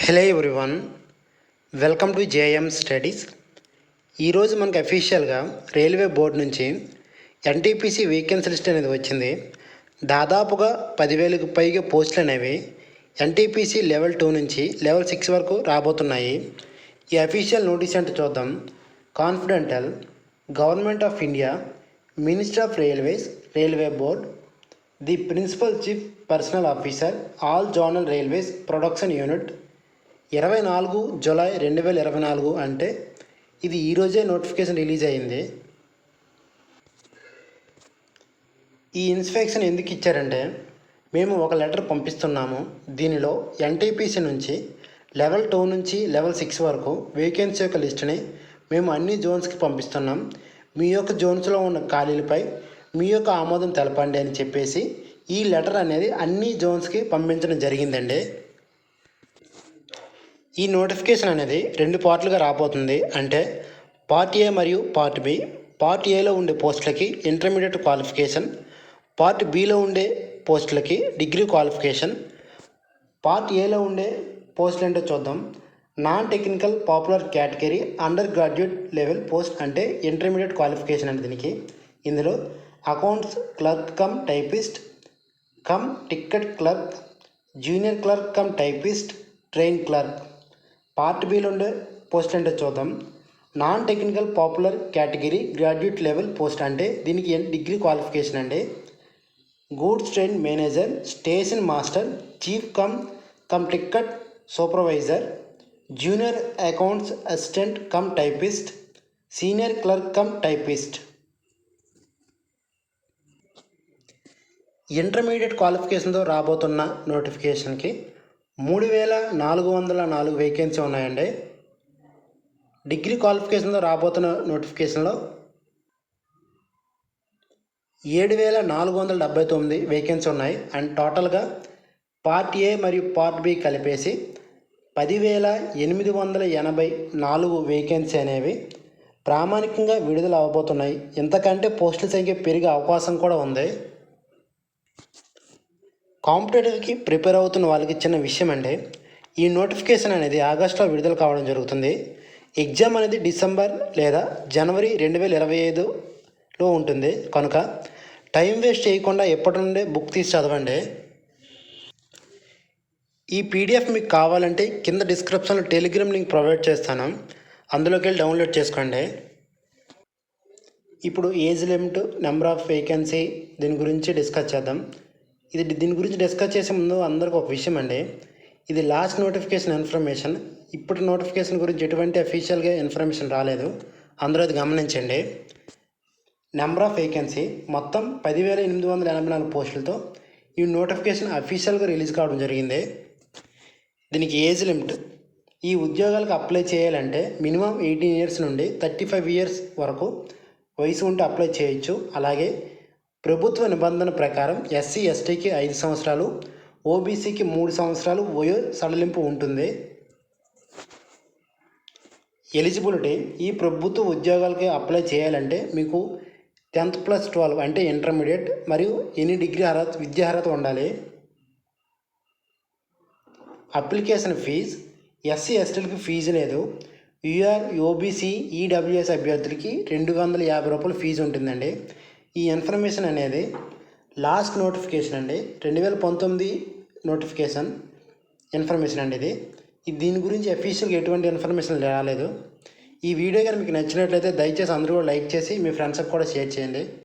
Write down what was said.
Hello everyone welcome to JM studies. ఈరోజు మనకు అఫీషియల్గా రైల్వే బోర్డు నుంచి ఎన్టీపీసీ వేకెన్సీ లిస్ట్ అనేది వచ్చింది. దాదాపుగా పదివేలకు పైగా పోస్టులు అనేవి ఎన్టీపీసీ లెవెల్ టూ నుంచి లెవెల్ సిక్స్ వరకు రాబోతున్నాయి. ఈ అఫీషియల్ నోటీస్ అంటే చూద్దాం. Confidential government of India minister of railways railway board the principal chief personnel officer all zonal railways production unit ఇరవై నాలుగు జులై రెండు వేల ఇరవై నాలుగు అంటే ఇది ఈరోజే నోటిఫికేషన్ రిలీజ్ అయింది. ఈ ఇన్స్పెక్షన్ ఎందుకు ఇచ్చారంటే మేము ఒక లెటర్ పంపిస్తున్నాము. దీనిలో ఎన్టీపీసీ నుంచి లెవెల్ టూ నుంచి లెవెల్ సిక్స్ వరకు వేకెన్సీ యొక్క లిస్టుని మేము అన్ని జోన్స్కి పంపిస్తున్నాం. మీ యొక్క జోన్స్లో ఉన్న ఖాళీలపై మీ యొక్క ఆమోదం తెలపండి అని చెప్పేసి ఈ లెటర్ అనేది అన్ని జోన్స్కి పంపించడం జరిగిందండి. ఈ నోటిఫికేషన్ అనేది రెండు పార్ట్లుగా రాబోతుంది. అంటే పార్ట్ ఏ మరియు పార్ట్ బి పార్ట్ ఏలో ఉండే పోస్టులకి ఇంటర్మీడియట్ క్వాలిఫికేషన్. పార్ట్ బిలో ఉండే పోస్టులకి డిగ్రీ క్వాలిఫికేషన్. పార్ట్ ఏలో ఉండే పోస్టులు ఏంటో చూద్దాం. Non technical popular category under graduate level post అంటే ఇంటర్మీడియట్ క్వాలిఫికేషన్ అంటే దీనికి. ఇందులో accounts clerk cum typist cum ticket clerk junior clerk cum typist train clerk part below ఉండే పోస్ట్ అంటే చూద్దాం. Non technical popular category graduate level post అంటే దీనికి ఎన్- డిగ్రీ క్వాలిఫికేషన్ అండి. Goods train manager station master chief cum cum ticket supervisor junior accounts assistant cum typist senior clerk cum typist. Intermediate క్వాలిఫికేషన్తో రాబోతున్న నోటిఫికేషన్కి మూడు వేల నాలుగు వందల నాలుగు వేకెన్సీ ఉన్నాయండి. డిగ్రీ క్వాలిఫికేషన్తో రాబోతున్న నోటిఫికేషన్లో ఏడు వేల నాలుగు వందల డెబ్బై తొమ్మిది వేకెన్సీ ఉన్నాయి. అండ్ టోటల్గా పార్ట్ ఏ మరియు పార్ట్ బి కలిపేసి పదివేల ఎనిమిది వందల ఎనభై నాలుగు వేకెన్సీ అనేవి ప్రామాణికంగా విడుదల అవబోతున్నాయి. ఇంతకంటే పోస్టుల సంఖ్య పెరిగే అవకాశం కూడా ఉంది. కాంపిటేటివ్కి ప్రిపేర్ అవుతున్న వాళ్ళకి చిన్న విషయం అండి ఈ నోటిఫికేషన్ అనేది ఆగస్టులో విడుదల కావడం జరుగుతుంది. ఎగ్జామ్ అనేది డిసెంబర్ లేదా జనవరి రెండు వేల ఇరవై ఐదులో ఉంటుంది. కనుక టైం వేస్ట్ చేయకుండా ఎప్పటి నుండే బుక్ తీసి చదవండి. ఈ పీడిఎఫ్ మీకు కావాలంటే కింద డిస్క్రిప్షన్లో టెలిగ్రామ్ లింక్ ప్రొవైడ్ చేస్తాను. అందులోకి వెళ్ళి డౌన్లోడ్ చేసుకోండి. ఇప్పుడు age limit number of vacancy దీని గురించి డిస్కస్ చేద్దాం. ఇది దీని గురించి డిస్కస్ చేసే ముందు అందరికి ఒక విషయం అండి. ఇది లాస్ట్ నోటిఫికేషన్ ఇన్ఫర్మేషన్ ఇప్పుడు నోటిఫికేషన్ గురించి ఎటువంటి అఫీషియల్గా ఇన్ఫర్మేషన్ రాలేదు. అందరూ అది గమనించండి. నెంబర్ ఆఫ్ వేకెన్సీ మొత్తం పదివేల ఎనిమిది వందల ఎనభై నాలుగు పోస్టులతో ఈ నోటిఫికేషన్ అఫీషియల్గా రిలీజ్ కావడం జరిగింది. దీనికి ఏజ్ లిమిట్ ఈ ఉద్యోగాలకు అప్లై చేయాలంటే మినిమం ఎయిటీన్ ఇయర్స్ నుండి థర్టీ ఫైవ్ ఇయర్స్ వరకు వయసు ఉంటే అప్లై చేయొచ్చు. అలాగే ప్రభుత్వ నిబంధన ప్రకారం ఎస్సీ ఎస్టీకి ఐదు సంవత్సరాలు ఓబీసీకి మూడు సంవత్సరాలు వయో సడలింపు ఉంటుంది. ఎలిజిబిలిటీ ఈ ప్రభుత్వ ఉద్యోగాలకి అప్లై చేయాలంటే మీకు టెన్త్ ప్లస్ ట్వెల్వ్ అంటే ఇంటర్మీడియట్ మరియు ఎన్ని డిగ్రీ అర్హత విద్యా అర్హత ఉండాలి. Application fees. ఎస్సీ ఎస్టీలకి ఫీజు లేదు. యూఆర్ ఓబీసీ ఈడబ్ల్యూఎస్ అభ్యర్థులకి రెండు వందల యాభై రూపాయలు ఫీజు ఉంటుందండి. ఈ ఇన్ఫర్మేషన్ అనేది లాస్ట్ నోటిఫికేషన్ అండి. రెండు వేల పంతొమ్మిది నోటిఫికేషన్ ఇన్ఫర్మేషన్ అండి ఇది. దీని గురించి అఫీషియల్గా ఎటువంటి ఇన్ఫర్మేషన్ రాలేదు. ఈ వీడియో కానీ మీకు నచ్చినట్లయితే దయచేసి అందరూ కూడా లైక్ చేసి మీ ఫ్రెండ్స్కి కూడా షేర్ చేయండి.